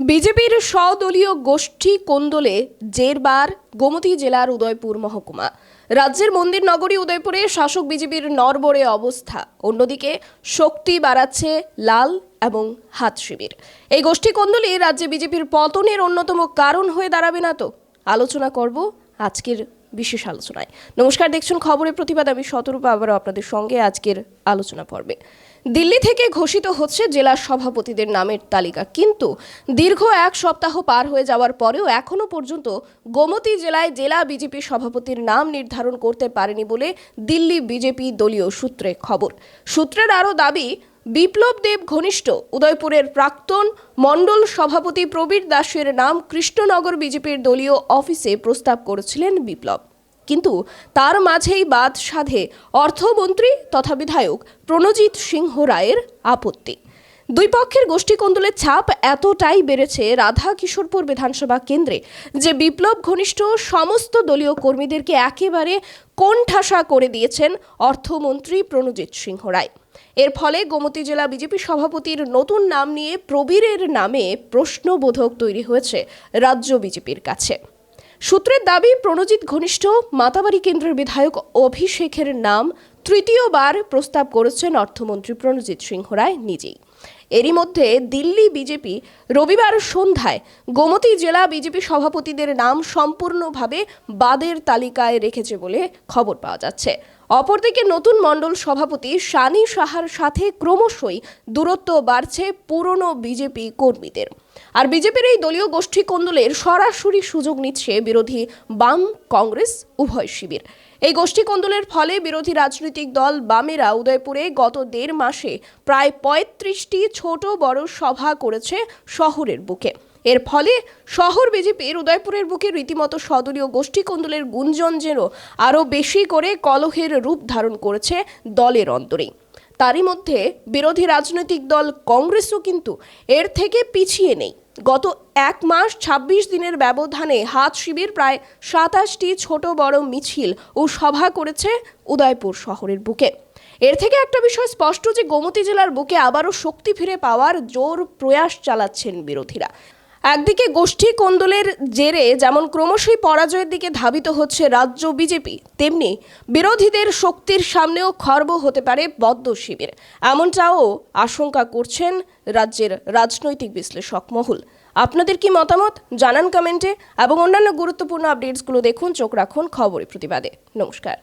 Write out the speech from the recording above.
বিজেপির স্বদলীয় গোষ্ঠী কোন্দলে জেরবার গোমতী জেলার উদয়পুর মহকুমা। রাজ্যের মন্দির নগরী উদয়পুরে শাসক বিজেপির নরবরে অবস্থা। অন্যদিকে শক্তি বাড়াচ্ছে লাল এবং হাত শিবির। এই গোষ্ঠী কোন্দলে রাজ্যে বিজেপির পতনের অন্যতম কারণ হয়ে দাঁড়াবে না তো? আলোচনা করব আজকের বিশেষ আলোচনায়। নমস্কার, দেখছেন খবরের প্রতিবাদ। আমি শতরূপা আবারও আপনাদের সঙ্গে আজকের আলোচনা পর্বে। দিল্লি থেকে ঘোষিত হচ্ছে জেলা সভাপতিদের নামের তালিকা। কিন্তু দীর্ঘ এক সপ্তাহ পার হয়ে যাওয়ার পরেও এখনও পর্যন্ত গোমতী জেলায় জেলা বিজেপি সভাপতির নাম নির্ধারণ করতে পারেনি বলে দিল্লি বিজেপি দলীয় সূত্রে খবর। সূত্রের আরও দাবি, বিপ্লব দেব ঘনিষ্ঠ, উদয়পুরের প্রাক্তন মণ্ডল সভাপতি প্রবীর দাসের নাম কৃষ্ণনগর বিজেপির দলীয় অফিসে প্রস্তাব করেছিলেন বিপ্লব। কিন্তু তার মাঝেই বাদ সাধে অর্থমন্ত্রী তথা বিধায়ক প্রণজিৎ সিংহ রায়ের আপত্তি। দুই পক্ষের গোষ্ঠী কোন্দলের ছাপ এতটাই বেড়েছে রাধা কিশোরপুর বিধানসভা কেন্দ্রে যে বিপ্লব ঘনিষ্ঠ সমস্ত দলীয় কর্মীদেরকে একেবারে কোণঠাসা করে দিয়েছেন অর্থমন্ত্রী প্রণজিৎ সিংহ রায়। এর ফলে গোমতী জেলা বিজেপি সভাপতির নতুন নাম নিয়ে প্রবীরের নামে প্রশ্নবোধক তৈরি হয়েছে রাজ্য বিজেপির কাছে। সূত্রের দাবি, প্রণজিৎ ঘনিষ্ঠ, মাতাবাড়ি কেন্দ্রের বিধায়ক অভিষেকের নাম তৃতীয়বার প্রস্তাব করেছেন অর্থমন্ত্রী প্রণজিৎ সিংহ রায় নিজেই। এরই মধ্যে দিল্লি বিজেপি রবিবার সন্ধ্যায় গোমতী জেলা বিজেপি সভাপতিদের নাম সম্পূর্ণভাবে বাদের তালিকায় রেখেছে বলে খবর পাওয়া যাচ্ছে। অপরদিকে নতুন মণ্ডল সভাপতি শানি সাহার সাথে ক্রমশই দূরত্ব বাড়ছে পুরনো বিজেপি কর্মীদের। আর বিজেপির এই দলীয় গোষ্ঠী কোন্দলের সরাসরি সুযোগ নিচ্ছে বিরোধী বাম কংগ্রেস উভয় শিবির। এই গোষ্ঠী কোন্দলের ফলে বিরোধী রাজনৈতিক দল বামেরা উদয়পুরে গত দেড় মাসে প্রায় পঁয়ত্রিশটি ছোট বড় সভা করেছে শহরের বুকে। এর ফলে শহর বিজেপির উদয়পুরের বুকে রীতিমতো সদলীয় গোষ্ঠী কোন্দলের গুঞ্জন যেন আরও বেশি করে কলহের রূপ ধারণ করেছে দলের অন্তরেই তারই মধ্যে বিরোধী রাজনৈতিক দল কংগ্রেসও কিন্তু এর থেকে পিছিয়ে নেই। গত এক মাস ২৬ দিনের ব্যবধানে হাত শিবির প্রায় সাতাশটি ছোট বড় মিছিল ও সভা করেছে উদয়পুর শহরের বুকে। এর থেকে একটা বিষয় স্পষ্ট যে গোমতী জেলার বুকে আবারও শক্তি ফিরে পাওয়ার জোর প্রয়াস চালাচ্ছেন বিরোধীরা। একদিকে গোষ্ঠী কোন্দলের জেরে যেমন ক্রমশই পরাজয়ের দিকে ধাবিত হচ্ছে রাজ্য বিজেপি, তেমনি বিরোধীদের শক্তির সামনেও খর্ব হতে পারে বদ্ধ শিবির। এমনটাও আশঙ্কা করছেন রাজ্যের রাজনৈতিক বিশ্লেষক মহল। আপনাদের কি মতামত? জানান কমেন্টে এবং অন্যান্য গুরুত্বপূর্ণ আপডেটসগুলো দেখুন, চোখ রাখুন খবরে প্রতিবাদে। নমস্কার।